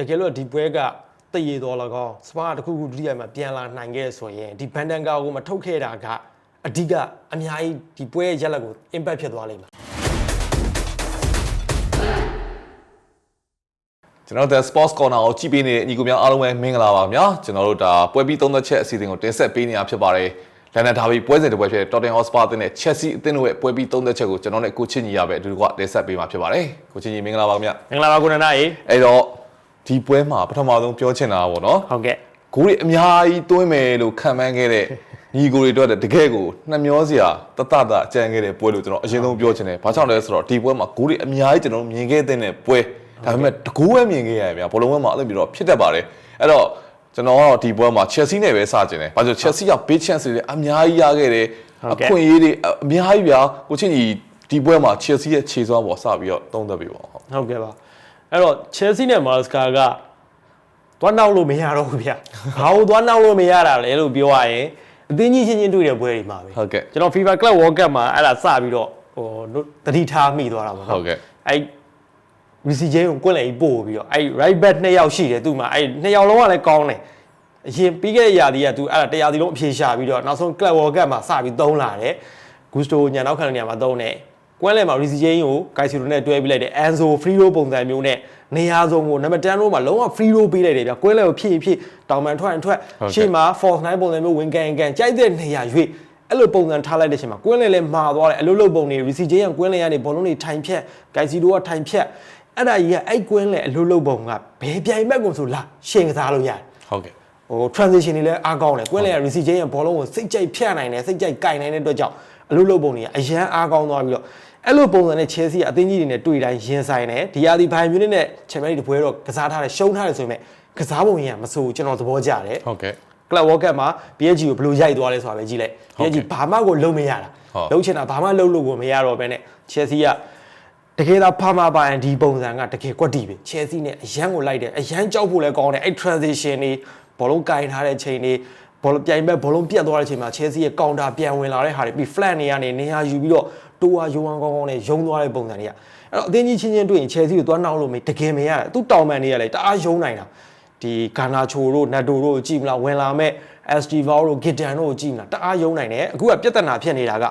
တကယ်လို့ဒီပွဲကတည်ရတော်လကောင်းစပါတစ်ခုခုဒုတိယမှာပြန်လာနိုင်ခဲ့ဆိုရင်ဒီဘန်ဒန်ကာကိုမထုတ်ခဲ့တာကအဓိကအများကြီးဒီပွဲရဲ့ရက်လက်ကို impact ဖြစ်သွားလိမ့်မယ်ကျွန်တော်တို့ Sports Corner ကိုကြည့်ပေးနေတဲ့ညီကိုများအားလုံးပဲမင်္ဂလာပါခင်ဗျာကျွန်တော်တို့ဒါပွဲပြီးသုံးသက်ချက်အစီအစဉ်ကိုတင်ဆက်ပေးနေတာဖြစ်ပါတယ်လန်ဒန်ဒါဘီပွဲစဉ်တစ်ပွဲဖြစ်တဲ့ Tottenham Hotspur အသင်းနဲ့ Chelsea အသင်းတို့ရဲ့ပွဲပြီးသုံးသက်ချက်ကိုကျွန်တော်နဲ့ကိုချင်းညီရပဲအတူတူကတင်ဆက်ပေးမှာဖြစ်ပါတယ်ကိုချင်းညီမင်္ဂလာပါခင်ဗျာမင်္ဂလာပါကိုနန္ဒရေအဲ့တော့ ဒီပွဲမှာပထမဆုံးပြောချင်တာပေါ့နော်ဟုတ်ကဲ့ဂိုးတွေအများကြီးသွင်းမယ်လို့ခံမှန်းခဲ့တဲ့ညီကိုတွေတော့တကယ်ကိုနှမျောစရာတတတအကြံခဲ့တဲ့ပွဲလို့ကျွန်တော်အရင်ဆုံးပြောချင်တယ်။ဘာကြောင့်လဲဆိုတော့ဒီပွဲမှာဂိုးတွေအများကြီးကျွန်တော်တို့မြင်ခဲ့တဲ့ပွဲဒါပေမဲ့တကူပဲမြင်ခဲ့ရဗျာဘောလုံးပွဲမှာအဲ့လိုမျိုးတော့ဖြစ်တတ်ပါတယ်။အဲ့တော့ကျွန်တော်ကတော့ဒီပွဲမှာ Chelsea နဲ့ပဲစကြင်တယ်။ဘာလို့ Chelsea က big chance တွေအများကြီးရခဲ့တယ်။အခွင့်အရေးတွေအများကြီးဗျာကိုချင်းကြီးဒီပွဲမှာ Chelsea ရဲ့ခြေစွမ်းပေါ်စပြီးတော့သုံးသပ်ပြီးပါဟုတ်ဟုတ်ကဲ့ပါ အဲ့တော့ Chelsea နဲ့ Marca ကသွားနောက်လို့မရတော့ဘူးဗျဘာလို့သွားနောက်လို့မရတာလဲလို့ပြောရရင်အသင်းကြီးချင်းချင်းတွေ့တဲ့ပွဲတွေမှာပဲဟုတ်ကဲ့ကျွန်တော် FIFA Club World Cup မှာအဲ့ဒါစပြီးတော့ဟိုတတိထားမိသွားတာပေါ့နော်ဟုတ်ကဲ့အဲ့ VC ချင်းကိုကွက်လေကြီးပို့ပြီးတော့အဲ့ right back နှစ်ယောက်ရှိတယ်သူ့မှာအဲ့နှစ်ယောက်လုံးကလည်းကောင်းတယ်အရင်ပြီးခဲ့တဲ့ရာသီကသူအဲ့ဒါတရားစီလုံးအဖြေရှာပြီးတော့နောက်ဆုံး Club World Cup မှာစပြီးသုံးလာတယ် Gusto ညနောက်ခံတဲ့နေရာမှာသုံးတယ် ကွက်လေမှာ VC ချင်းကို Kaisiro နဲ့တွဲပြီးလိုက်တယ် Anzo free roll ပုံစံမျိုးနဲ့နေရာစုံကိုနံပါတ်10လို့မှာလုံးဝ free roll ပေးလိုက်တယ်ဗျကွက်လေကိုဖြည့်ဖြည့်တောင်ပန်ထွက်ရင်ထွက်ရှေ့မှာ false nine ပုံစံမျိုးဝင်ကန်ကန်ကြိုက်တဲ့နေရာရွေ့အဲ့လိုပုံစံထားလိုက်တဲ့အချိန်မှာကွင်းလင်လည်းမာသွားတယ်အလုပ်လုပ်ပုံတွေ VC ချင်းကကွင်းလင်ကနေဘောလုံးတွေထိုင်ဖြတ် Kaisiro ကထိုင်ဖြတ်အဲ့ဒါကြီးကအဲ့ကွင်းလင်အလုပ်လုပ်ပုံကဘယ်ပြိုင်ဘက်ကုန်ဆိုလားရှင်ကစားလို့ရတယ်ဟုတ်ကဲ့ဟို transition တွေလည်းအားကောင်းတယ်ကွင်းလင်က receive ချင်းရဲ့ဘောလုံးကိုစိတ်ကြိုက်ဖြတ်နိုင်တယ်စိတ်ကြိုက်ကင်နိုင်တဲ့အတွက်ကြောင့်အလုပ်လုပ်ပုံတွေကအရန်အားကောင်းသွားပြီးတော့ အဲ့လိုပုံစံနဲ့ Chelsea ကအသင်းကြီးတွေနဲ့တွေ့တိုင်းရင်ဆိုင်တယ်ဒီယာဒီဘိုင်မြူနစ်နဲ့ Champions League တပွဲတော့ကစားထားတယ်ရှုံးထားတယ်ဆိုပေမဲ့ကစားပုံရမဆိုးကျွန်တော်သဘောကျတယ်ဟုတ်ကဲ့ Club World Cup မှာ PSG ကိုဘယ်လိုရိုက်သွားလဲဆိုတာပဲကြည့်လိုက်ဟုတ်ကဲ့ PSG ဘာမှကိုလုံးမရတာဟုတ်လုံးချင်တာဘာမှလုံးလို့ကိုမရတော့ဘဲနဲ့ Chelsea ကတကယ်တော့ဖာမာပိုင်ဒီပုံစံကတကယ်ကွက်တီပဲ Chelsea နဲ့အရန်ကိုလိုက်တယ်အရန်ကြောက်ဖို့လည်းကောင်းတယ်အဲ့ transition တွေဘောလုံးကင်ထားတဲ့ချိန်တွေ ဘောလုံးပြိုင်ဘက်ဘောလုံးပြတ်သွားတဲ့ချိန်မှာ Chelsea ရဲ့ counter ပြန်ဝင်လာတဲ့ဟာတွေပြီး flat နေရနေနေရာယူပြီးတော့တိုးဝါယုံအောင်ကောင်းကောင်းနဲ့ယုံသွားတဲ့ပုံစံတွေကအဲ့တော့အသင်းကြီးချင်းချင်းတွေ့ရင် Chelsea ကိုသွားနောက်လို့မေးတကယ်မရတာသူတောင်ပန်တွေကလည်းတအားယုံနိုင်တာဒီဂါနာချိုတို့နတ်တိုတို့ကိုကြည့်မလားဝင်လာမဲ့ ST Val တို့ Gideon တို့ကိုကြည့်မလားတအားယုံနိုင်တယ်အခုကပြဿနာဖြစ်နေတာက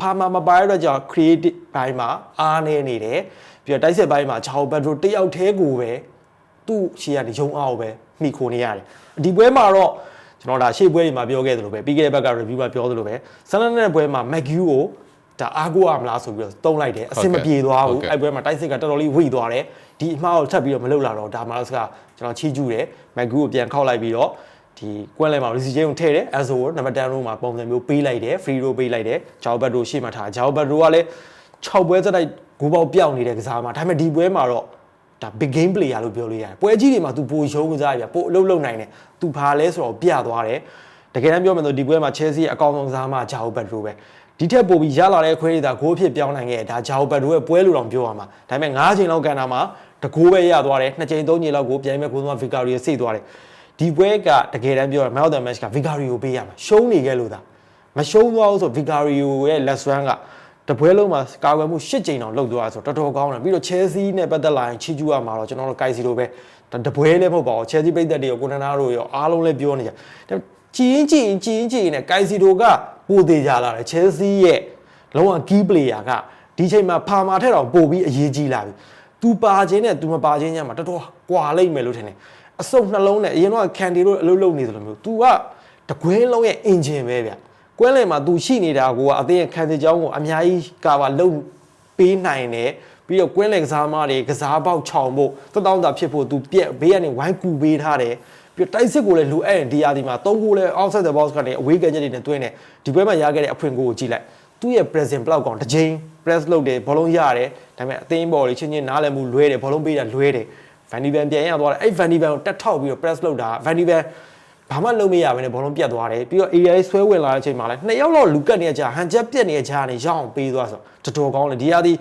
ဖာမာမပါရတော့ကြောင့် creative ဘိုင်းမှာအားနေနေတယ်ပြီးတော့တိုက်စစ်ဘိုင်းမှာချောင်းဘတ်ဒရိုတယောက်တည်းကိုပဲသူ့ရှေ့ကနေယုံအောင်ပဲမိခိုနေရတယ်ဒီပွဲမှာတော့ ကျွန်တော်ဒါရှေ့ပွဲတွေမှာပြောခဲ့သလိုပဲပြီးခဲ့တဲ့ဘက်က review မှာပြောသလိုပဲဆန်လန်နဲ့ပွဲမှာ McGew ကိုဒါအားကိုးရမလားဆိုပြီးတော့တုံးလိုက်တယ်အဆင်မပြေသွားဘူးဟုတ်ကဲ့အဲ့ပွဲမှာတိုက်စစ်ကတော်တော်လေးဝိသွားတယ်ဒီအမှားကိုထပ်ပြီးတော့မလုပ်လာတော့ဒါမှလည်းစကကျွန်တော်ချီးကျူးတယ်မက်ဂူကိုပြန်ခောက်လိုက်ပြီးတော့ဒီကွက်လဲမှာ receive ချင်းကိုထည့်တယ်အဲဆိုနံပါတ်10ရိုးမှာပုံစံမျိုးပေးလိုက်တယ် free row ပေးလိုက်တယ်ဂျောဘတ်ရိုရှေ့မှာထားဂျောဘတ်ရိုကလည်း6ပွဲစတိုက်ဂိုးပေါက်ပြောင်းနေတဲ့ကစားမှာဒါပေမဲ့ဒီပွဲမှာတော့ ဒါ big game player လို့ပြောလို့ရတယ်ပွဲကြီးတွေမှာ तू ပိုရုံးကစားရပြပိုအလုပ်လုပ်နိုင်တယ် तू ဘာလဲဆိုတော့ပြသွားတယ်တကယ်တမ်းပြောမယ်ဆိုဒီပွဲမှာ Chelsea အကောင်းဆုံးကစားမှာဂျောဘတ်ရိုပဲဒီထက်ပိုပြီးရလာတဲ့ခွဲတွေဒါဂိုးအဖြစ်ပြောင်းနိုင်ခဲ့တယ်ဒါဂျာအိုဘတ်ရိုရဲ့ပွဲလို့တောင်ပြောရမှာဒါပေမဲ့9ချိန်လောက်ကန်တာမှာတကိုးပဲရသွားတယ်2ချိန်3ချိန်လောက်ကိုပြန်မဲ့ကိုသမားဗီကာရီယစိတ်သွားတယ်ဒီပွဲကတကယ်တမ်းပြောရမယ် Man of the Match ကဗီကာရီယိုပေးရမှာရှုံးနေခဲ့လို့သာမရှုံးသွားဘူးဆိုဗီကာရီယိုရဲ့လက်စွမ်းက တပွဲလုံးမှာကာကွယ်မှု၈ကြိမ်အောင်လုပ်သွားဆိုတော့တော်တော်ကောင်းတယ်ပြီးတော့ Chelsea နဲ့ပတ်သက်လာရင်ချီကျူးရမှာတော့ကျွန်တော်တို့ Kaisi လိုပဲတပွဲလည်းမဟုတ်ပါဘူး Chelsea ပိတ်သက်တွေရောကိုနနာတို့ရောအားလုံးလည်းပြောနေကြကြည်ရင်ကြည်ရင်ကြည်ရင်ကြည်ရင်နဲ့ Kaisi တို့ကပိုသေးကြလာတယ် Chelsea ရဲ့လုံးဝ key player ကဒီချိန်မှာဖာမာထက်တော့ပိုပြီးအရေးကြီးလာပြီသူပါခြင်းနဲ့သူမပါခြင်းညမှာတော်တော်ကွာလိမ့်မယ်လို့ထင်တယ်အစုပ်နှလုံးနဲ့အရင်တော့ Candy တို့အလုပ်လုပ်နေသလိုမျိုး तू ကတကွင်းလုံးရဲ့ engine ပဲဗျာ ကွဲလင်မှာ तू ရှိနေတာကိုကအသေးခံစီကြောင်းကိုအများကြီးကာပါလုပ်ပေးနိုင်တယ်။ပြီးတော့ကွင်းလင်ကစားမတွေကစားပေါက်ချောင်ဖို့တတောင်းတာဖြစ်ဖို့ तू ပြက်ဘေးကနေဝိုင်းကူပေးထားတယ်။ပြီးတော့တိုက်စစ်ကိုလည်းလိုအပ်ရင်ဒီယာဒီမှာသုံးကိုလည်း outside the box ကနေအဝေးကန်ချက်တွေနဲ့တွင်းတယ်ဒီပွဲမှာရခဲ့တဲ့အဖွင့်ကိုကိုကြည့်လိုက်သူ့ရဲ့ present ဘလောက်ကောင်တစ်ချိန် press လုပ်တယ်ဘောလုံးရတယ်ဒါပေမဲ့အသင်းဘော်လေးချင်းချင်းနားလည်မှုလွဲတယ်ဘောလုံးပေးတာလွဲတယ် Van de Ven ပြန်ရသွားတယ်အဲ့ Van de Ven ကိုတက်ထောက်ပြီးတော့ press လုပ်တာ Van de Ven ဘာမှလုပ်မရဘဲနဲ့ဘောလုံးပြတ်သွားတယ်ပြီးတော့ area ဆွဲဝင်လာတဲ့အချိန်မှာလည်းနှစ်ယောက်တော့လူကတ်နေကြဟန်ချက်ပြက်နေကြနေရအောင်ပေးသွားဆိုတော်တော်ကောင်းတယ်ဒီဟာဒီ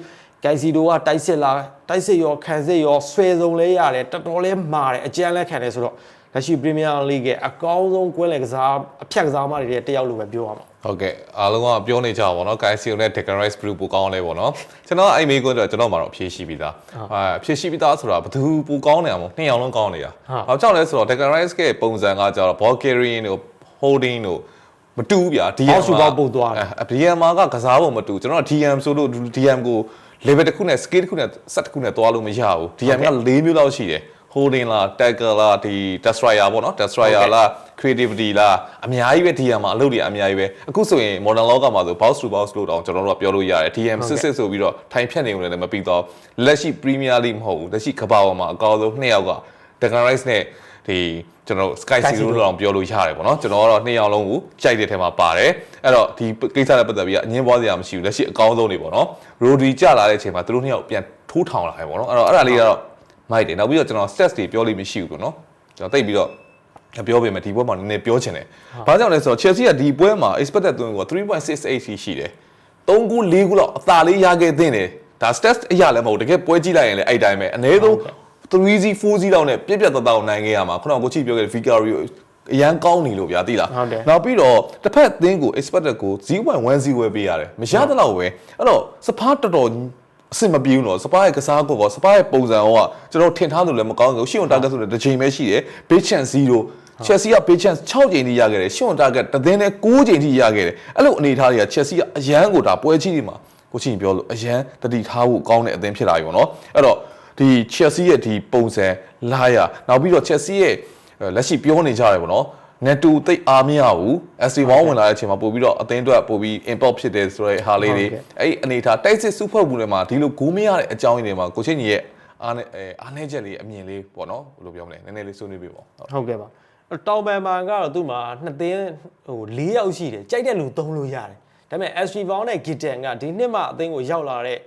ဂိုင်စီဒိုကတိုက်စစ်လာတိုက်စစ်ရောခံစစ်ရောဆွဲဆုံးလဲရတယ်တော်တော်လေးမာတယ်အကျန်းလဲခံတယ်ဆိုတော့ လက်ရှိပရီးမီးယားလိဂ်ရဲ့အကောင်းဆုံးကွင်းလယ်ကစားအဖြတ်ကစားမတွေတယောက်လို့ပဲပြောရမှာဟုတ်ကဲ့အားလုံးကပြောနေကြပါဘောနော် Kaisio နဲ့ Deccan Rice Brew ပူကောင်းလဲပေါ့နော်ကျွန်တော်အဲ့မေးခွန်းတော့ကျွန်တော်မှာတော့အဖြေရှိပြီးသားဟာအဖြေရှိပြီးသားဆိုတာဘယ်သူပူကောင်းနေအောင်နှစ်ယောက်လုံးကောင်းနေတာဘာကြောင့်လဲဆိုတော့ Deccan Rice ရဲ့ပုံစံကကြတော့ Bulgarian တို့ Holding တို့မတူဘူးဗျာ DM အောက်ရှူပေါက်ပို့သွားတယ်အ DM ကကစားဖို့မတူကျွန်တော် DM ဆိုလို့ DM ကို level တစ်ခုနဲ့ scale တစ်ခုနဲ့ set တစ်ခုနဲ့သွားလို့မရဘူး DM က၄မျိုးလောက်ရှိတယ် holding လား tackle လားဒီ destroyer ပေါ့နော် destroyer လား creativity လားအများကြီးပဲ DM မှာအလုပ်တွေအများကြီးပဲအခုဆိုရင် modern loga မှာဆို box to box လို့တောင်ကျွန်တော်တို့ကပြောလို့ရတယ် DM စစ်စစ်ဆိုပြီးတော့ထိုင်ဖြတ်နေုံနဲ့လည်းမပြီးတော့လက်ရှိ Premier League မဟုတ်ဘူးလက်ရှိကမ္ဘာပေါ်မှာအကောင်းဆုံးနှစ်ယောက်က Declan Rice နဲ့ဒီကျွန်တော်တို့ Sky Sky Zero Zero လို့တောင်ပြောလို့ရတယ်ပေါ့နော်ကျွန်တော်ကတော့နှစ်ယောက်လုံးကိုကြိုက်တဲ့ထဲမှာပါတယ်အဲ့တော့ဒီကိစ္စနဲ့ပတ်သက်ပြီးအငင်းပွားစရာမရှိဘူးလက်ရှိအကောင်းဆုံးတွေပေါ့နော် Rodri ကြလာတဲ့အချိန်မှာသူတို့နှစ်ယောက်ပြန်ထိုးထောင်လာတယ်ပေါ့နော်အဲ့တော့အဲ့ဒါလေးကတော့ မိုက်တယ်နောက်ပြီးတော့ကျွန်တော် stats တွေပြောလို့မရှိဘူးပေါ့နော်ကျွန်တော်တိတ်ပြီးတော့ပြောပေမဲ့ဒီပွဲမှာနည်းနည်းပြောချင်တယ်။ဘာကြောင့်လဲဆိုတော့ Chelsea ကဒီပွဲမှာ expected သွင်းကို3.68ရှိတယ်။3ခု4ခုလောက်အသာလေးရခဲ့သင့်တယ်။ဒါ stats အရာလည်းမဟုတ်တကယ်ပွဲကြည့်လိုက်ရင်လည်းအဲ့တိုင်းပဲအနည်းဆုံး 3C 4C လောက်နဲ့ပြက်ပြက်သားသားကိုနိုင်ခဲ့ရမှာခုနကကိုချီပြောခဲ့တဲ့ Vicario အရန်ကောင်းနေလို့ဗျာသိလားဟုတ်တယ်နောက်ပြီးတော့တစ်ဖက်အသင်းကို expected ကို0.10ဝယ်ပေးရတယ်မရတဲ့လောက်ပဲအဲ့တော့စပါးတော်တော် အဆင်မပြေဘူးနော်စပါးရဲ့ကစားကွက်ကောစပါးရဲ့ပုံစံရောကကျွန်တော်ထင်ထားသလိုလည်းမကောင်းဘူးရှီယွန်တာဂက်ဆိုတဲ့တစ်ချိန်ပဲရှိတယ်ဘေးချန်0 Chelsea က big chance 6ချိန်ထိရခဲ့တယ်ရှွန် target တသင်းနဲ့9ချိန်ထိရခဲ့တယ်အဲ့လိုအနေအထားတွေက Chelsea ကအရန်ကိုဒါပွဲကြီးတွေမှာကိုချင်းပြောလို့အရန်တတိထားဖို့ကောင်းတဲ့အသင်းဖြစ်လာပြီပေါ့နော်အဲ့တော့ဒီ Chelsea ရဲ့ဒီပုံစံလာရနောက်ပြီးတော့ Chelsea ရဲ့လက်ရှိပြောနေကြတယ်ပေါ့နော် netto တိတ်အားမရဘူး SD ဘောင်းဝင်လာတဲ့အချိန်မှာပို့ပြီးတော့အသင်းအတွက်ပို့ပြီး import ဖြစ်တယ်ဆိုတဲ့ဟာလေးတွေအဲ့ဒီအနေထားတိုက်စစ်စုဖွဲ့မှုတွေမှာဒီလိုဂိုးမရတဲ့အကြောင်းရင်းတွေမှာကိုချင်းကြီးရဲ့အားနဲ့အဲအားနဲ့ချက်လေးအမြင်လေးပေါ့နော်ဘယ်လိုပြောမလဲနည်းနည်းလေးဆွေးနွေးပေးပါဦးဟုတ်ကဲ့ပါအဲ့တောင်ပန်မာကတော့သူ့မှာနှစ်သင်းဟို၄ယောက်ရှိတယ်ကြိုက်တဲ့လူသုံးလို့ရတယ်ဒါပေမဲ့ SG Bound နဲ့ Gitten ကဒီနှစ်မှအသင်းကိုရောက်လာတဲ့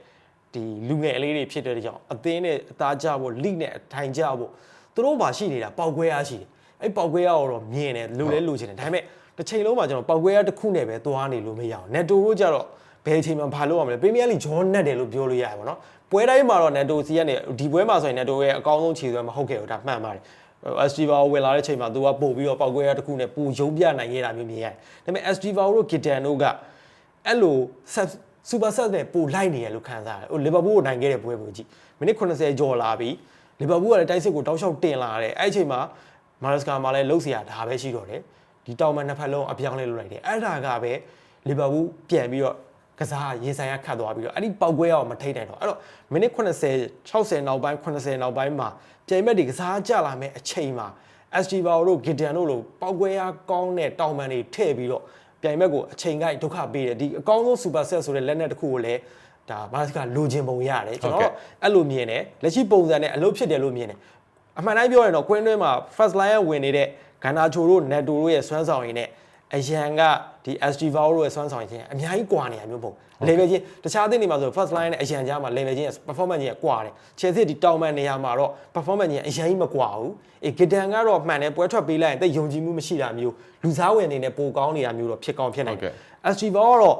ဒီလူငယ်အလေးတွေဖြစ်တဲ့ကြောင့်အသင်းနဲ့အသားကြဖို့လိနဲ့ထိုင်ကြဖို့သူတို့မှာရှိနေတာပေါက်ကွဲအားရှိတယ် အဲ့ပေါက်ကွဲအားတော့မြင်တယ်လူလဲလူချင်တယ်ဒါပေမဲ့တစ်ချိန်လုံးမှာကျွန်တော်ပေါက်ကွဲအားတစ်ခုနဲ့ပဲသွားနေလို့မရအောင် Netto တို့ကြတော့ဘယ်အချိန်မှဘာလို့ရမလဲပရီးမီးယားလိဂျောနက်တယ်လို့ပြောလို့ရတယ်ပေါ့နော်ပွဲတိုင်းမှာတော့ Netto စီကနေဒီပွဲမှာဆိုရင် Netto ရဲ့အကောင်းဆုံးခြေစွမ်းမဟုတ်ခဲ့ဘူးဒါမှန်ပါတယ် SD ဘာဝင်လာတဲ့ချိန်မှာသူကပို့ပြီးတော့ပောက်ကွဲရတစ်ခုနဲ့ပူရုံပြနိုင်ရတာမျိုးမြင်ရတယ်။ဒါပေမဲ့ SD ဘာတို့ Gitten တို့ကအဲ့လိုစူပါဆက်နဲ့ပို့လိုက်နေရလို့ခံစားရတယ်။ဟိုလီဗာပူးကိုနိုင်ခဲ့တဲ့ပွဲပုံကြည့်။မိနစ်80ကျော်လာပြီ။လီဗာပူးကလည်းတိုက်စစ်ကိုတောက်လျှောက်တင်လာတယ်။အဲ့အချိန်မှာ မာရက်စကာမှလည်းလှုပ်เสียဒါပဲရှိတော့တယ်။ဒီတောင်မှနှစ်ဖက်လုံးအပြောင်းလဲလုပ်လိုက်တယ်။အဲ့ဒါကပဲလီဗာပူးပြန်ပြီးတော့ကစားရေဆိုင်ရခတ်သွားပြီးတော့အဲ့ဒီပောက်ကွဲအောင်မထိတ်နိုင်တော့အဲ့တော့မိနစ်80 60နောက်ပိုင်း80နောက်ပိုင်းမှာပြိုင်မက်တွေကစားကြလာမယ်အချိန်မှာ SG ဘာတို့ Gideon တို့လိုပောက်ကွဲရကောင်းတဲ့တောင်ပန်တွေထည့်ပြီးတော့ပြိုင်မက်ကိုအချိန်ကိုက်ဒုက္ခပေးတယ်ဒီအကောင်းဆုံး super set ဆိုတဲ့လက်နက်တစ်ခုကိုလည်းဒါဘာစကလိုချင်ပုံရတယ်ကျွန်တော်တို့အဲ့လိုမြင်တယ်လက်ရှိပုံစံနဲ့အလုပ်ဖြစ်တယ်လို့မြင်တယ် အမှန်တိုင်းပြောရင်တော့ကွင်းတွင်းမှာ first line ဝင်နေတဲ့ဂန္နာချိုတို့ netto တို့ရဲ့စွမ်းဆောင်ရည်နဲ့အရန်ကဒီ SG Val တို့ရဲ့စွမ်းဆောင်ရည်ချင်းအများကြီးကွာနေရမျိုးပုံ level ချင်းတခြားအသင်းတွေမှာဆို first line နဲ့အရန်ကြားမှာ level ချင်း performance ချင်းကွာတယ် Chelsea ဒီတောင်ပန်နေရာမှာတော့ performance ချင်းအရန်ကြီးမကွာဘူးအေဂီတန်ကတော့မှန်တယ်ပွဲထွက်ပေးလိုက်ရင်တိတ်ယုံကြည်မှုမရှိတာမျိုးလူစားဝင်အနေနဲ့ပိုကောင်းနေတာမျိုးတော့ဖြစ်ကောင်းဖြစ်နိုင်တယ် SG Val ကတော့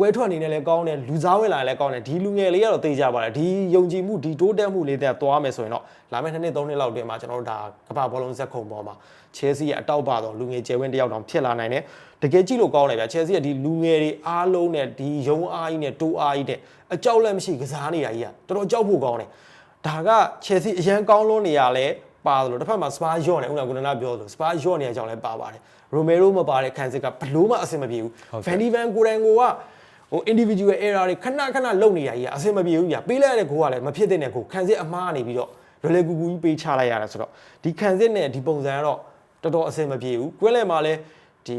ပွဲထွက်အနေနဲ့လည်းကောင်းတယ်လူစားဝင်လာလည်းကောင်းတယ်ဒီလူငယ်လေးကတော့သိကြပါတယ်ဒီယုံကြည်မှုဒီတိုးတက်မှုလေးတဲ့သွားမယ်ဆိုရင်တော့လာမယ့်နှစ်နှစ်သုံးနှစ်လောက်တွင်မှာကျွန်တော်တို့ဒါကမ္ဘာဘောလုံးဇက်ခုံပေါ်မှာ Chelsea ရဲ့အတောက်ပါတော့လူငယ်ကျယ်ဝင်းတယောက်တောင်ဖြစ်လာနိုင်တယ်တကယ်ကြည့်လို့ကောင်းတယ်ဗျာ Chelsea ရဲ့ဒီလူငယ်တွေအားလုံးနဲ့ဒီယုံအားကြီးနဲ့တိုးအားကြီးတဲ့အကြောက်လက်မရှိကစားနေတာကြီးကတော်တော်ကြောက်ဖို့ကောင်းတယ်ဒါက Chelsea အရန်ကောင်းလို့နေရလဲပါသလိုတစ်ဖက်မှာ Spa ယော့နေဦးနာကုနနာပြောသလို Spa ယော့နေတဲ့အကြောင်းလဲပါပါတယ်ရိုမေရိုမပါတဲ့ခံစစ်ကဘလို့မှအဆင်မပြေဘူး Van de Ven ကိုယ်တိုင်ကိုက ဟို individual error တွေခဏခဏလုပ်နေတာကြီးကအဆင်မပြေဘူးညာပေးလိုက်ရတဲ့ကိုကလည်းမဖြစ်တဲ့နဲ့ကိုခံစစ်အမားနေပြီးတော့ရလေကူကူကြီးပေးချလိုက်ရတယ်ဆိုတော့ဒီခံစစ်နဲ့ဒီပုံစံကတော့တော်တော်အဆင်မပြေဘူးကွဲလဲမှာလဲဒီ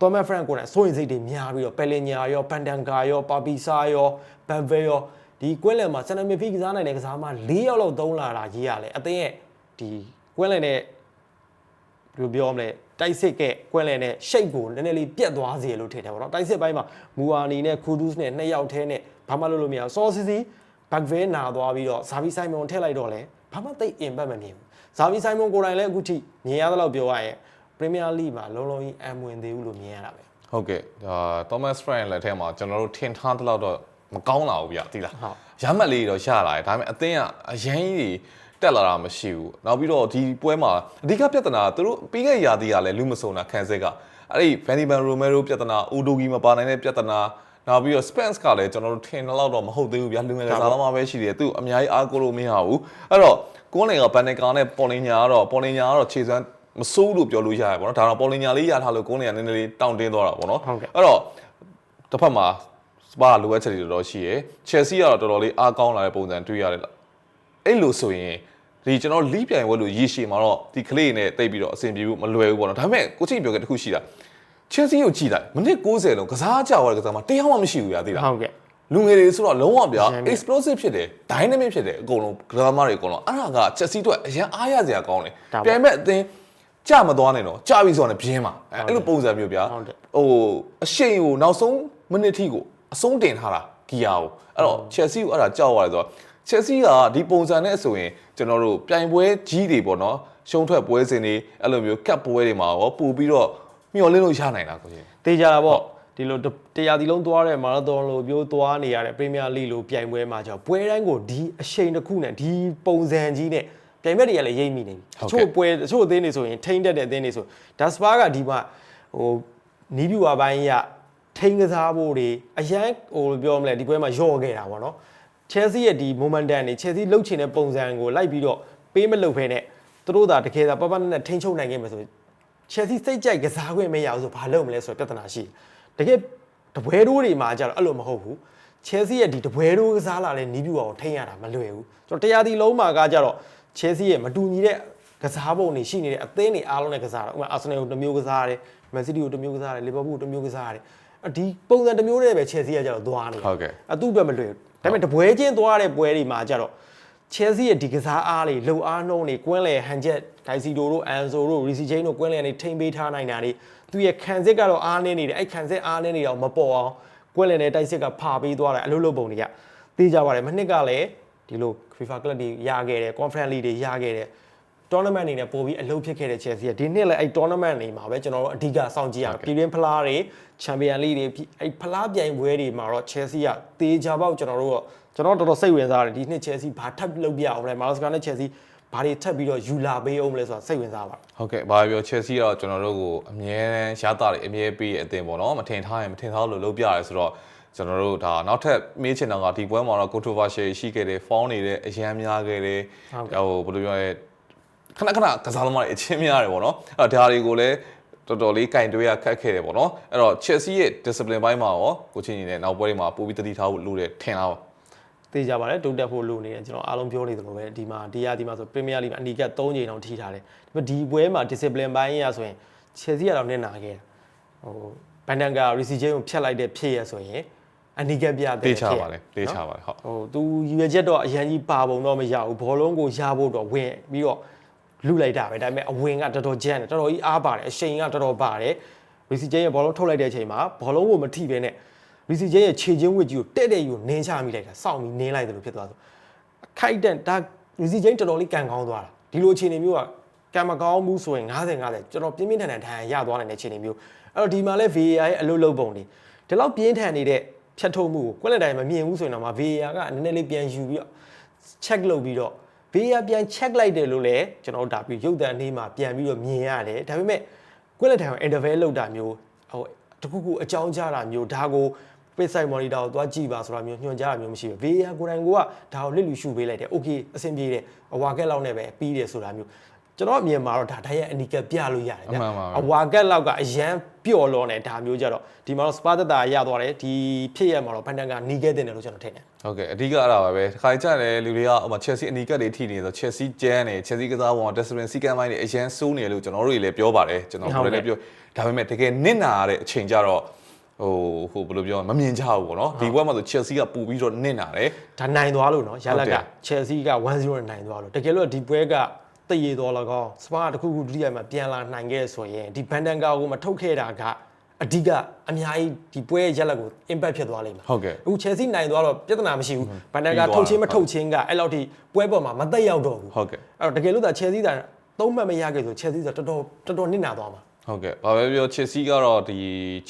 သောမတ်ဖရန့်ကိုလည်းစိုးရင်စိတ်တွေများပြီးတော့ပယ်လင်ညာရောပန်တန်ကာရောပါပီဆာရောဘန်ဗေရောဒီကွဲလဲမှာစနမီဖီကစားနိုင်တဲ့ကစားမ၄ယောက်လောက်သုံးလာတာကြီးရလဲအသင်းရဲ့ဒီကွဲလဲနဲ့ဘယ်လိုပြောမလဲ တိုက်စစ်ကဲကွက်လဲနဲ့ရှိတ်ကိုနည်းနည်းလေးပြတ်သွားစေလို့ထင်တယ်ပေါ့နော်တိုက်စစ်ပိုင်းမှာမူအာနီနဲ့ခူဒူးစ်နဲ့နှစ်ယောက်ထဲနဲ့ဘာမှလုပ်လို့မရဘူးစောစီစီဘက်ဗဲနာသွားပြီးတော့ဇာဗီဆိုင်မွန်ထည့်လိုက်တော့လဲဘာမှသိအင်ပတ်မမြင်ဘူးဇာဗီဆိုင်မွန်ကိုယ်တိုင်လည်းအခုထိမြင်ရသလောက်ပြောရရင်ပရီးမီးယားလိမှာလုံးလုံးကြီးအံဝင်သေးဘူးလို့မြင်ရတာပဲဟုတ်ကဲ့ဒါ Thomas Frank လက်ထက်မှာကျွန်တော်တို့ထင်ထားသလောက်တော့မမကောင်းလာဘူးဗျသိလားဟုတ်ရမှတ်လေးတော့ရလာတယ်ဒါပေမဲ့အသင်းကအရန်ကြီး တွေတက်လာတာမရှိဘူးနောက်ပြီးတော့ဒီပွဲမှာအဓိကပြဿနာကသူတို့ပြီးခဲ့ရာသီကလည်းလူမစုံတာခံစစ်ကအဲ့ဒီ Vandy Van Romero ပြဿနာ Udogi မပါနိုင်တဲ့ပြဿနာနောက်ပြီးတော့ Spence ကလည်းကျွန်တော်တို့ထင်တဲ့လောက်တော့မဟုတ်သေးဘူးဗျာလူငယ်ကစားသမားပဲရှိတယ်သူအများကြီးအားကိုးလို့မရဘူးအဲ့တော့ကိုယ်နေကဘန်နကာနဲ့ပေါ်လင်ညာကတော့ပေါ်လင်ညာကတော့ခြေစွမ်းမစိုးလို့ပြောလို့ရတယ်ပေါ့နော်ဒါတော့ပေါ်လင်ညာလေးရထားလို့ကိုယ်နေကနည်းနည်းလေးတောင့်တင်းသွားတာပေါ့နော်ဟုတ်ကဲ့အဲ့တော့တစ်ဖက်မှာစပါလိုအပ်ချက်တွေတော်တော်ရှိရယ်ချယ်ဆီကတော့တော်တော်လေးအားကောင်းလာတဲ့ပုံစံတွေ့ရတယ်လားအဲ့လိုဆိုရင် ဒီကျွန်တော်လီးပြိုင်ဝဲလို့ရေရှည်မှာတော့ဒီကလေးနဲ့တိတ်ပြီးတော့အဆင်ပြေဖို့မလွယ်ဘူးပေါ့နော်ဒါပေမဲ့ကိုချင်းပြောခဲ့တစ်ခုရှိတာချယ်ဆီကိုကြည့်လိုက်မိနစ်60လုံးကစားကြသွားတဲ့ကစားမှာတရားမှမရှိဘူးရာသိလားဟုတ်ကဲ့လူငယ်တွေဆိုတော့လုံးဝဗျာရမ်းပြီ explosive ဖြစ်တယ် dynamic ဖြစ်တယ်အကုန်လုံးဂရမတွေအကုန်လုံးအဲ့ဒါကချက်စီအတွက်အရင်အားရစရာကောင်းတယ်ဒါပေါ့ပြိုင်မဲ့အသင်းကြမသွားနိုင်တော့ကြပြီဆိုတော့ပြင်းမှာအဲ့အဲ့လိုပုံစံမျိုးဗျာဟုတ်တယ်ဟိုအရှိန်ကိုနောက်ဆုံးမိနစ်ထိကိုအဆုံးတင်ထားတာဂီယာကိုအဲ့တော့ Chelsea ကိုအဲ့ဒါကြောက်ရတယ်ဆိုတော့ Chelsea ကဒီပုံစံနဲ့ဆိုရင်ကျွန်တော်တို့ပြိုင်ပွဲကြီးတွေပေါ့နော်ရှုံးထွက်ပွဲစဉ်တွေအဲ့လိုမျိုးကပ်ပွဲတွေမှာရောပို့ပြီးတော့မျှော်လင့်လို့ရနိုင်တာကိုကြီးတေးကြတာပေါ့ဒီလိုတရာဒီလုံးသွားတဲ့မာရသွန်လိုမျိုးသွားနေရတဲ့ပရီးမီးယားလိလိုပြိုင်ပွဲမှာကြောင့်ပွဲတိုင်းကိုဒီအရှိန်တစ်ခုနဲ့ဒီပုံစံကြီးနဲ့ပြိုင်ဘက်တွေကလည်းရိပ်မိနေပြီအချို့ပွဲအချို့အသင်းတွေဆိုရင်ထိမ့်တက်တဲ့အသင်းတွေဆိုဒါစပါကဒီမှာဟိုနီးပြူဝါပိုင်းရထိမ့်ကစားဖို့တွေအရန်ဟိုပြောမလဲဒီပွဲမှာယော့ခဲ့တာပေါ့နော် Chelsea ရဲ့ဒီ momentum တွေ Chelsea လှုပ်ချင်တဲ့ပုံစံကိုလိုက်ပြီးတော့ပေးမလုပ်ဖဲနဲ့သူတို့သာတကယ်သာပပနဲ့ထိန်းချုပ်နိုင်ခဲ့မှာဆို Chelsea စိတ်ကြိုက်ကစားခွင့်မရဘူးဆိုဘာလုပ်မလဲဆိုတော့ပြဿနာရှိတယ်တကယ်တပွဲတိုးတွေမှာကြတော့အဲ့လိုမဟုတ်ဘူး Chelsea ရဲ့ဒီတပွဲတိုးကစားလာတဲ့နီးပြူအောင်ထိန်းရတာမလွယ်ဘူးကျွန်တော်တရားဒီလုံးမှာကကြတော့ Chelsea ရဲ့မတူညီတဲ့ကစားပုံတွေရှိနေတဲ့အသင်းတွေအားလုံးနဲ့ကစားတာဥပမာ Arsenal ကိုတစ်မျိုးကစားတယ် Man City ကိုတစ်မျိုးကစားတယ် Liverpool ကိုတစ်မျိုးကစားတယ်အ ဒီပုံစံတစ်မျိုးနဲ့ပဲ Chelsea ကကြတော့သွားနေတယ်ဟုတ်ကဲ့အတူပဲမလွယ်ဘူးဒါပေမဲ့တပွဲချင်းသွားတဲ့ပွဲတွေမှာကြတော့ Chelsea ရဲ့ဒီကစားအားတွေလုံအားနှုံးတွေကွင်းလေဟန်ချက်ဒိုင်စီတိုတို့အန်ဆိုတို့ရီစီချင်းတို့ကွင်းလေကနေထိမ့်ပေးထားနိုင်တာတွေသူရဲ့ခံစစ်ကတော့အားနေနေတယ်အဲ့ခံစစ်အားနေနေတော့မပေါ်အောင်ကွင်းလေနဲ့တိုက်စစ်ကဖာပေးသွားတယ်အလုပ်လုပ်ပုံတွေကသိကြပါတယ်မနှစ်ကလည်းဒီလို FIFA Club တွေရခဲ့တယ် Conference League တွေရခဲ့တယ် tournament အနေနဲ့ပို့ပြီးအလုပ်ဖြစ်ခဲ့တဲ့ Chelsea ကဒီနှစ်လည်းအဲ့ tournament နေမှာပဲကျွန်တော်တို့အဓိကစောင့်ကြည့်ရအောင်ပြည်တွင်းဖလားတွေ Champion League တွေအဲ့ဖလားပြိုင်ပွဲတွေမှာတော့ Chelsea ကတေးကြပေါက်ကျွန်တော်တို့တော့ကျွန်တော်တော်တော်စိတ်ဝင်စားတယ်ဒီနှစ် Chelsea ဘာထပ်လုပ်ပြအောင်လဲ Marca နဲ့ Chelsea ဘာတွေထပ်ပြီးတော့ယူလာပေးအောင်မလဲဆိုတာစိတ်ဝင်စားပါဟုတ်ကဲ့ဘာပြော Chelsea တော့ကျွန်တော်တို့ကိုအမြဲတမ်းရတာတွေအမြဲပေးတဲ့အသင်းပေါ့နော်မထင်ထားရင်မထင်ထားလို့လုပ်ပြရဲဆိုတော့ကျွန်တော်တို့ဒါနောက်ထပ်မေးချင်တာကဒီပွဲမှာတော့ controversial ရှိခဲ့တယ် foul နေတဲ့အရန်များခဲ့တယ်ဟိုဘယ်လိုပြောရဲ ခဏခဏကစားသမားတွေအချင်းများတယ်ပေါ့နော်အဲ့တော့ဒါတွေကိုလည်းတော်တော်လေးကင်တွဲရခက်ခဲ့တယ်ပေါ့နော်အဲ့တော့ Chelsea ရဲ့ discipline ဘိုင်းမှာရောကိုချင်းကြီးနဲ့နောက်ပွဲတွေမှာပို့ပြီးတတိထားဖို့လိုတယ်ထင်လားပါသိကြပါတယ်တိုးတက်ဖို့လိုနေတယ်ကျွန်တော်အားလုံးပြောနေသလိုပဲဒီမှာဒီရဒီမှာဆို Premier League မှာအနီကတ်3ချိန်တောင်ထိထားတယ်ဒါပေမဲ့ဒီပွဲမှာ discipline ဘိုင်းရဆိုရင် Chelsea ကတော့နစ်နာခဲ့တာဟိုဘန်ဒန်က Reece James ကိုဖျက်လိုက်တဲ့ဖြစ်ရဆိုရင်အနီကတ်ပြတဲ့တေးဖြစ်ချရပါလေတေးချပါလေဟုတ်ဟိုသူရည်ရွယ်ချက်တော့အရန်ကြီးပါပုံတော့မရဘူးဘောလုံးကိုရဖို့တော့ဝင်ပြီးတော့ လူလိုက်တာပဲဒါပေမဲ့အဝင်ကတော်တော်ကျန်းတယ်တော်တော်ကြီးအားပါတယ်အရှိန်ကတော်တော်ပါတယ်ရီစီဂျင်းရဲ့ဘောလုံးထုတ်လိုက်တဲ့အချိန်မှာဘောလုံးကိုမထိဘဲနဲ့ရီစီဂျင်းရဲ့ခြေချင်းဝစ်ကြီးကိုတဲ့တဲ့ယူနင်းချမိလိုက်တာစောင့်ပြီးနင်းလိုက်တယ်လို့ဖြစ်သွားဆိုအခိုက်တန့်ဒါရီစီဂျင်းတော်တော်လေးကန်ကောင်းသွားတာဒီလိုအခြေအနေမျိုးကကံမကောင်းဘူးဆိုရင်90 90ကျွန်တော်ပြင်းပြင်းထန်ထန်ဒဏ်ရာရသွားနိုင်တဲ့အခြေအနေမျိုးအဲ့တော့ဒီမှာလဲ VAR ရဲ့အလုပ်လုပ်ပုံတွေဒီလောက်ပြင်းထန်နေတဲ့ဖြတ်ထုတ်မှုကိုကွက်လက်တိုင်းမမြင်ဘူးဆိုရင်တော့မှ VAR ကနည်းနည်းလေးပြန်ယူပြီးတော့ check လုပ်ပြီးတော့ VAR ပြန် check လိုက်တယ်လို့လည်းကျွန်တော်တို့ဒါပြီးရုပ်သံအနေမှာပြန်ပြီးတော့မြင်ရတယ်ဒါပေမဲ့ကွက်လက်တိုင်းကို interval လုပ်တာမျိုးဟိုတခုခုအကြောင်းကြားတာမျိုးဒါကို page side monitor ကိုသွားကြည့်ပါဆိုတာမျိုးညွှန်ကြားတာမျိုးမရှိဘူး VAR ကိုယ်တိုင်ကဒါကိုလစ်လူရှုပေးလိုက်တယ် okay အဆင်ပြေတယ်အဝါကက်လောက်နဲ့ပဲပြီးတယ်ဆိုတာမျိုး ကျွန်တော်အမြင်မှာတော့ဒါတိုင်းရဲ့အနီကပြလို့ရတယ်ဗျအမှန်ပါပဲအဝါကက်လောက်ကအရန်ပျော့လောနေဒါမျိုးကြတော့ဒီမှာတော့စပါသက်တာရသွားတယ်ဒီဖြစ်ရမှာတော့ဘန်တန်ကနီးခဲ့တဲ့တယ်လို့ကျွန်တော်ထင်တယ်ဟုတ်ကဲ့အဓိကအဲ့ဒါပါပဲခါကြတယ်လူတွေကဟိုမှာ Chelsea အနီကတ်တွေထိနေဆို Chelsea ကျန်းနေ Chelsea ကစားပုံက discipline စီကံပိုင်းတွေအရန်စိုးနေလို့ကျွန်တော်တို့တွေလည်းပြောပါတယ်ကျွန်တော်တို့လည်းပြောဒါပေမဲ့တကယ်နစ်နာရတဲ့အချိန်ကြတော့ဟိုဟိုဘယ်လိုပြောမမြင်ကြဘူးပေါ့နော်ဒီဘက်မှာဆို Chelsea ကပူပြီးတော့နစ်နာတယ်ဒါနိုင်သွားလို့နော်ရလဟုတ်က်ကတယ် Chelsea က1-0နဲ့နိုင်သွားလို့တကယ်လို့ဒီပွဲက တည်ရတော်လကောစပါတခုခုဒုတိယမှာပြန်လာနိုင်ခဲ့ဆိုရင်ဒီဘန်ဒန်ကာကိုမထုတ်ခဲ့တာကအဓိကအများကြီးဒီပွဲရဲ့ရလက်ကို impact ဖြစ်သွားလိမ့်မယ်ဟုတ်ကဲ့အခု Chelsea နိုင်သွားတော့ပြဿနာမရှိဘူးဘန်ဒန်ကာပြီးသွားထုတ်ချင်းမဟုတ်ထုတ်ချင်းကအဲ့လောက်ထိပွဲပေါ်မှာမသက်ရောက်တော့ဘူးဟုတ်ကဲ့အဲ့တော့တကယ်လို့ဒါ Chelsea ဒါသုံးမှတ်မရခဲ့ဆို Chelsea ဆိုတော်တော်တော်တော်နစ်နာသွားမှာဟုတ်ကဲ့ဘာပဲပြော Chelsea ကတော့ဒီ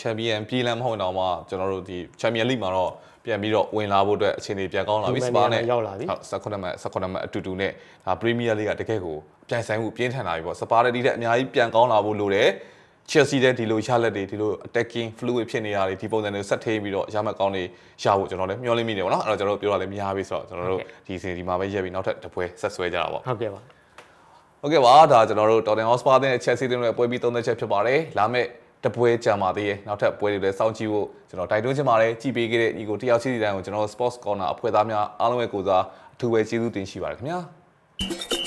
Champion ပြည်လမ်းမဟုတ်တော့မှကျွန်တော်တို့ဒီ Champion League မှာတော့ ပြန်ပြီးတော့ဝင်လာဖို့အတွက်အခြေအနေပြန်ကောင်းလာပြီစပါနဲ့ရောက်လာပြီဟုတ်18မှတ်18မှတ်အတူတူနဲ့ဒါပရီးမီးယားလိကတကယ်ကိုပြိုင်ဆိုင်မှုပြင်းထန်လာပြီပေါ့စပါတဲ့ဒီတဲ့အများကြီးပြန်ကောင်းလာဖို့လိုတယ် Chelsea တဲ့ဒီလိုရလက်တွေဒီလို attacking fluid ဖြစ်နေရတွေဒီပုံစံတွေဆက်ထိန်ပြီးတော့ရမှတ်ကောင်းတွေရဖို့ကျွန်တော်လည်းမျှော်လင့်မိနေပါတော့အဲ့တော့ကျွန်တော်တို့ပြောတာလည်းများပြီဆိုတော့ကျွန်တော်တို့ဒီစီဒီမှာပဲရက်ပြီးနောက်ထပ်တစ်ပွဲဆက်ဆွဲကြတာပေါ့ဟုတ်ကဲ့ပါဟုတ်ကဲ့ပါဒါကျွန်တော်တို့ Tottenham Hotspur နဲ့ Chelsea တို့ရဲ့ပွဲပြီးသုံးသက်ချက်ဖြစ်ပါတယ်လာမယ့် တပွဲကြာပါသေးရဲ့နောက်ထပ်ပွဲတွေလည်းစောင့်ကြည့်ဖို့ကျွန်တော်တိုက်တွန်းချင်ပါတယ်ကြည်ပေးခဲ့တဲ့ညီကိုတယောက်ချင်းစီတိုင်းကိုကျွန်တော် Sports Corner အဖွဲ့သားများအားလုံးရဲ့ကိုစားအထူးပဲကျေးဇူးတင်ရှိပါတယ်ခင်ဗျာ